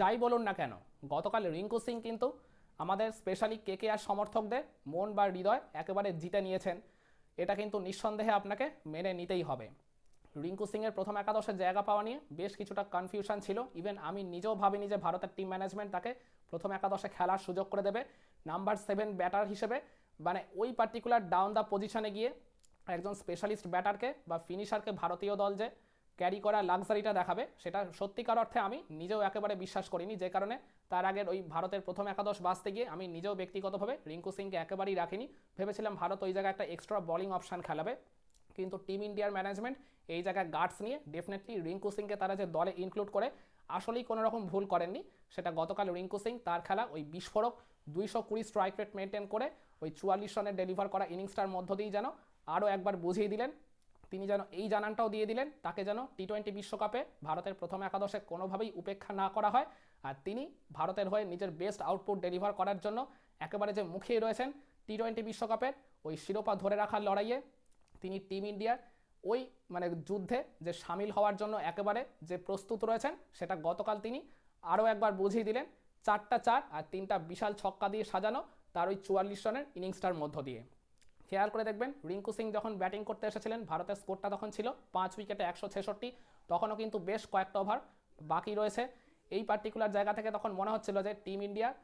যাই বলুন না কেন, গতকাল রিঙ্কু সিং কিন্তু আমাদের স্পেশালি কে কে আর সমর্থকদের মন বা হৃদয় একেবারে জিতে নিয়েছেন, এটা কিন্তু নিঃসন্দেহে আপনাকে মেনে নিতেই হবে। রিঙ্কু সিংয়ের প্রথম একাদশের জায়গা পাওয়া নিয়ে বেশ কিছুটা কনফিউশন ছিল। ইভেন আমি নিজেও ভাবিনি যে ভারতের টিম ম্যানেজমেন্ট তাকে প্রথম একাদশে খেলার সুযোগ করে দেবে। নাম্বার সেভেন ব্যাটার হিসেবে মানে ওই পার্টিকুলার ডাউন দ্য পজিশনে গিয়ে একজন স্পেশালিস্ট ব্যাটারকে বা ফিনিশারকে ভারতীয় দল যে ক্যারি করা লাক্সারিটা দেখাবে। সেটা সত্যিকার অর্থে আমি নিজেও একেবারে বিশ্বাস করিনি, যে কারণে তার আগের ওই ভারতের প্রথম একাদশ বাঁচতে গিয়ে আমি নিজেও ব্যক্তিগতভাবে রিঙ্কু সিংকে একেবারেই রাখিনি। ভেবেছিলাম ভারত ওই জায়গায় একটা এক্সট্রা বোলিং অপশান খেলাবে। কিন্তু টিম ইন্ডিয়ার ম্যানেজমেন্ট এই জায়গায় গার্ডস নিয়ে ডেফিনেটলি রিঙ্কু সিংকে তারা যে দলে ইনক্লুড করে, আসলেই কোনো রকম ভুল করেননি। সেটা গতকাল রিঙ্কু সিং তার খেলা ওই বিস্ফোরক দুইশো কুড়ি স্ট্রাইক রেট মেনটেন করে ওই চুয়াল্লিশ রানের ডেলিভার করা ইনিংসটার মধ্য দিয়েই যেন আরও একবার বুঝিয়ে দিলেন। তিনি যেন এই জানানটাও দিয়ে দিলেন, তাকে যেন টি টোয়েন্টি বিশ্বকাপে ভারতের প্রথম একাদশে কোনোভাবেই উপেক্ষা না করা হয়। আর তিনি ভারতের হয়ে নিজের বেস্ট আউটপুট ডেলিভার করার জন্য একেবারে যে মুখিয়ে রয়েছেন টি টোয়েন্টি বিশ্বকাপের ওই শিরোপা ধরে রাখার লড়াইয়ে তিনি টিম ইন্ডিয়ার ওই মানে যুদ্ধে যে সামিল হওয়ার জন্য একেবারে যে প্রস্তুত রয়েছেন, সেটা গতকাল তিনি আরও একবার বুঝিয়ে দিলেন, চারটা চার আর তিনটা বিশাল ছক্কা দিয়ে সাজানো তার ওই চুয়াল্লিশ রানের ইনিংসটার মধ্য দিয়ে। খেয়াল করে দেখবেন, রিঙ্কু সিং যখন ব্যাটিং করতে এসেছিলেন, ভারতের স্কোরটা তখন ছিল পাঁচ উইকেটে একশো ছেষট্টি, তখনও কিন্তু বেশ কয়েকটা ওভার বাকি রয়েছে। এই পার্টিকুলার জায়গা থেকে তখন মনে হচ্ছিল যে টিম ইন্ডিয়ার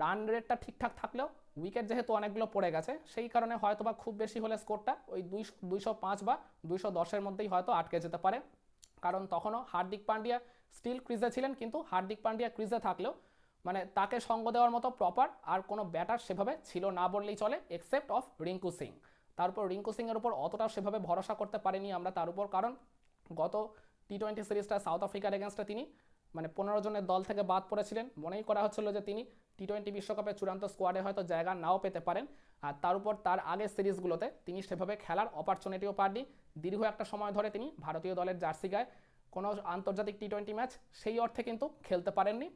রান রেটটা ঠিকঠাক থাকলেও উইকেট যেহেতু অনেকগুলো পড়ে গেছে, সেই কারণে হয়তো বা খুব বেশি হলে স্কোরটা ওই দুইশো দুইশো পাঁচ বা দুইশো দশের মধ্যেই হয়তো আটকে যেতে পারে। কারণ তখনও হার্দিক পান্ডিয়া স্টিল ক্রিজে ছিলেন, কিন্তু হার্দিক পান্ডিয়া ক্রিজে থাকলেও মানে তাকে সঙ্গ দেওয়ার মতো প্রপার আর কোনো ব্যাটার সেভাবে ছিল না বললেই চলে এক্সেপ্ট অফ রিঙ্কু সিং। তারপর রিঙ্কু সিংয়ের উপর অতটা সেভাবে ভরসা করতে পারিনি আমরা তার উপর, কারণ গত টি টোয়েন্টি সিরিজটা সাউথ আফ্রিকার এগেনস্টে তিনি মানে পনেরো জনের দল থেকে বাদ পড়েছিলেন। মনেই করা হচ্ছিল যে তিনি টি টোয়েন্টি বিশ্বকাপে চূড়ান্ত স্কোয়াডে হয়তো জায়গা নাও পেতে পারেন। আর তার উপর তার আগের সিরিজগুলোতে তিনি সেভাবে খেলার অপরচুনিটিও পাননি। দীর্ঘ একটা সময় ধরে তিনি ভারতীয় দলের জার্সি গায়ে। কোনো আন্তর্জাতিক টি টোয়েন্টি ম্যাচ সেই অর্থে কিন্তু খেলতে পারেননি।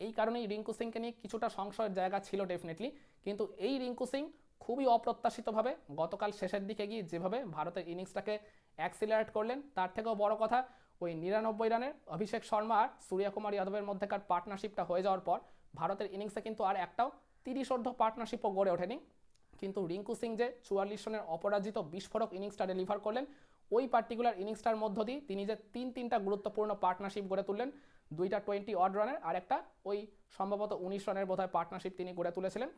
এই কারণেই রিঙ্কু সিংকে নিয়ে কিছুটা সংশয়ের জায়গা ছিল ডেফিনেটলি কিন্তু এই রিঙ্কু সিং খুবই অপ্রত্যাশিতভাবে গতকাল শেষের দিকে গিয়ে যেভাবে ভারতের ইনিংসটাকে অ্যাক্সিলারেট করলেন, তার থেকেও বড় কথা ওই নিরানব্বই রানের অভিষেক শর্মা আর সূর্যকুমার যাদবের মধ্যেকার পার্টনারশিপটা হয়ে যাওয়ার পর ভারতের ইনিংসে কিন্তু আর একটাও তিরিশ অর্ধ পার্টনারশিপও গড়ে ওঠেনি। কিন্তু রিঙ্কু সিং যে চুয়াল্লিশ রানের অপরাজিত বিস্ফোরক ইনিংসটা ডেলিভার করলেন, ওই পার্টিকুলার ইনিংসটার মধ্য দিয়ে তিনি যে তিন তিনটা গুরুত্বপূর্ণ পার্টনারশিপ গড়ে তুললেন দুইটা টোয়েন্টি অড রানের আর একটা ওই সম্ভবত উনিশ রানের বোধহয় পার্টনারশিপ তিনি গড়ে তুলেছিলেন।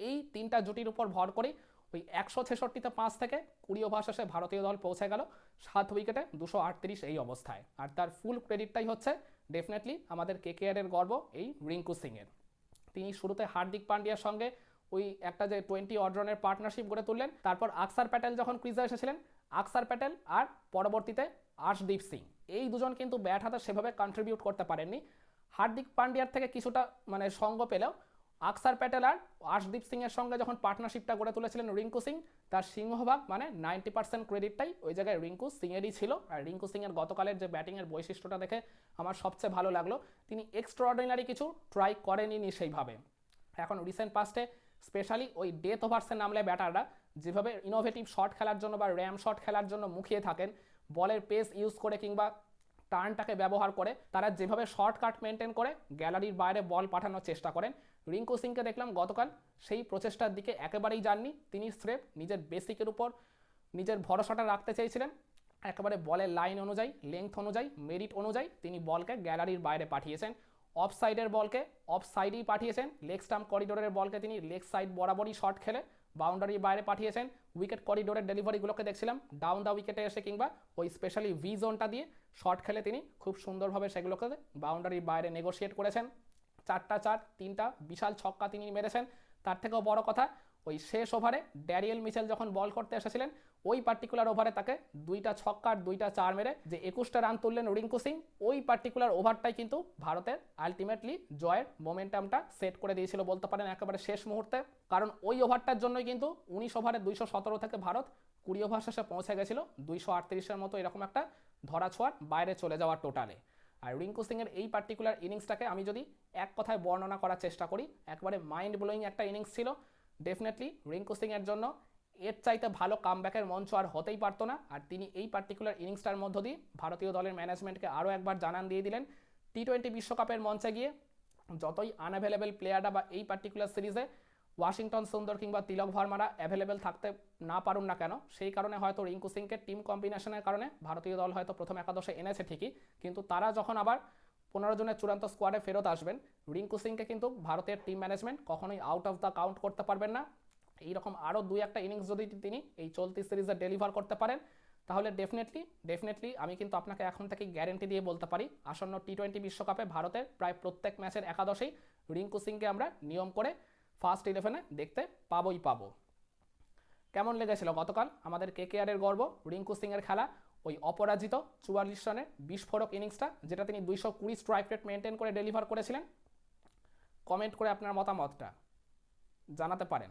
এই তিনটা জুটির উপর ভর করে ওই একশো ছেষট্টিতে পাঁচ থেকে কুড়ি ওভার শেষে ভারতীয় দল পৌঁছে গেল সাত উইকেটে দুশো আটত্রিশ এই অবস্থায়। আর তার ফুল ক্রেডিটটাই হচ্ছে ডেফিনেটলি আমাদের কেকেআরের গর্ব এই রিঙ্কু সিংয়ের তিনি শুরুতে হার্দিক পান্ডিয়ার সঙ্গে ওই একটা যে টোয়েন্টি অড্রনের পার্টনারশিপ গড়ে তুললেন, তারপর আকসার প্যাটেল যখন ক্রিজে এসেছিলেন, আকসার প্যাটেল আর পরবর্তীতে আশদীপ সিং। এই দুজন কিন্তু ব্যাট হাতে সেভাবে কন্ট্রিবিউট করতে পারেননি। হার্দিক পান্ডিয়ার থেকে কিছুটা মানে সঙ্গ পেলেও আকসার প্যাটেল আর আশদীপ সিংয়ের সঙ্গে যখন পার্টনারশিপটা গড়ে তুলেছিলেন রিঙ্কু সিং, তার সিংহভাগ মানে নাইনটি পার্সেন্ট ক্রেডিটটাই ওই জায়গায় রিঙ্কু সিংয়েরই ছিল। আর রিঙ্কু সিংয়ের গতকালের যে ব্যাটিংয়ের বৈশিষ্ট্যটা দেখে আমার সবচেয়ে ভালো লাগল। তিনি এক্সট্রাঅর্ডিনারি কিছু ট্রাই করেনি সেইভাবে। এখন রিসেন্ট পাস্টে স্পেশালি ওই ডেথ ওভার্সে নামলে ব্যাটাররা যেভাবে ইনোভেটিভ শট খেলার জন্য বা র্যাম শট খেলার জন্য মুখিয়ে থাকেন বলের পেস ইউজ করে কিংবা টার্নটাকে ব্যবহার করে, তারা যেভাবে শর্টকাট মেনটেন করে, গ্যালারির বাইরে বল পাঠানোর চেষ্টা করেন। রিঙ্কু সিংকে দেখলাম গতকাল সেই প্রচেষ্টার দিকে একেবারেই যাননি। তিনি স্রেফ নিজের বেসিকের উপর নিজের ভরসাটা রাখতে চেয়েছিলেন। একেবারে বলের লাইন অনুযায়ী, লেংথ অনুযায়ী, মেরিট অনুযায়ী তিনি বলকে গ্যালারির বাইরে পাঠিয়েছেন। অফ সাইডের বলকে অফ সাইডেই পাঠিয়েছেন। লেগ স্টাম্প করিডোরের বলকে তিনি লেগ সাইড বরাবরই শট খেলে বাউন্ডারির বাইরে পাঠিয়েছেন। উইকেট করিডোরের ডেলিভারিগুলোকে দেখছিলাম। ডাউন দ্য উইকেটে এসে কিংবা ওই স্পেশালি ভি জোনটা দিয়ে শর্ট খেলে তিনি খুব সুন্দরভাবে সেগুলোকে বাউন্ডারির বাইরে নেগোশিয়েট করেছেন। চারটা চার, তিনটা, বিশাল ছক্কা তিনি মেরেছেন। তার থেকেও বড় কথা ওই শেষ ওভারে ড্যারিয়েল মিচেল যখন বল করতে এসেছিলেন, ওই পার্টিকুলার ওভারে তাকে দুইটা ছক্কা আর দুইটা চার মেরে যে একুশটা রান তুললেন রিঙ্কু সিং, ওই পার্টিকুলার ওভারটাই কিন্তু ভারতের আলটিমেটলি জয়ের মোমেন্টামটা সেট করে দিয়েছিল বলতে পারেন একেবারে শেষ মুহূর্তে। কারণ ওই ওভারটার জন্যই কিন্তু উনিশ ওভারে দুইশো সতেরো থেকে ভারত কুড়ি ওভার শেষে পৌঁছে গেছিল, দুইশো আটত্রিশের মতো এরকম একটা ধরা ছোঁয়ার বাইরে চলে যাওয়ার টোটালে আর রিঙ্কু সিংয়ের এই পার্টিকুলার ইনিংসটাকে আমি যদি এক কথায় বর্ণনা করার চেষ্টা করি, একবারে মাইন্ড ব্লোয়িং একটা ইনিংস ছিল। ডেফিনেটলি রিঙ্কু সিংয়ের জন্য এর চাইতে ভালো কামব্যাকের মঞ্চ আর হতেই পারতো না। আর তিনি এই পার্টিকুলার ইনিংসটার মধ্য দিয়ে ভারতীয় দলের ম্যানেজমেন্টকে আরও একবার জানান দিয়ে দিলেন টি টোয়েন্টি বিশ্বকাপের মঞ্চে গিয়ে। যতই আনঅ্যাভেলেবেল প্লেয়াররা বা এই পার্টিকুলার সিরিজে ওয়াশিংটন সুন্দর কিংবা তিলক ভার্মারা অ্যাভেলেবেল থাকতে না পারুন না কেন, সেই কারণে হয়তো রিঙ্কু সিংকে টিম কম্বিনেশনের কারণে ভারতীয় দল হয়তো প্রথম একাদশে এনেছে ঠিকই। কিন্তু তারা যখন আবার পনেরো জনের চূড়ান্ত স্কোয়াডে ফেরত আসবেন। রিঙ্কু সিংকে কিন্তু ভারতের টিম ম্যানেজমেন্ট কখনোই আউট অফ দ্য কাউন্ট করতে পারবেন না। এইরকম আরও দুই একটা ইনিংস যদি তিনি এই চলতি সিরিজে ডেলিভার করতে পারেন, তাহলে ডেফিনেটলি ডেফিনেটলি আমি কিন্তু আপনাকে এখন থেকে গ্যারেন্টি দিয়ে বলতে পারি, আসন্ন টি টোয়েন্টি বিশ্বকাপে ভারতের প্রায় প্রত্যেক ম্যাচের একাদশেই রিঙ্কু সিংকে আমরা নিয়ম করে ফার্স্ট ইলেভেনে দেখতে পাবোই পাবো। কেমন লেগেছিল গতকাল? আমাদের কে এর গর্ব, রিঙ্কু সিংয়ের খেলা। ওই অপরাজিত চুয়াল্লিশ রানের বিস্ফোরক ইনিংসটা, যেটা তিনি দুইশো কুড়ি স্ট্রাইক রেট মেনটেন করে ডেলিভার করেছিলেন। কমেন্ট করে আপনার মতামতটা জানাতে পারেন।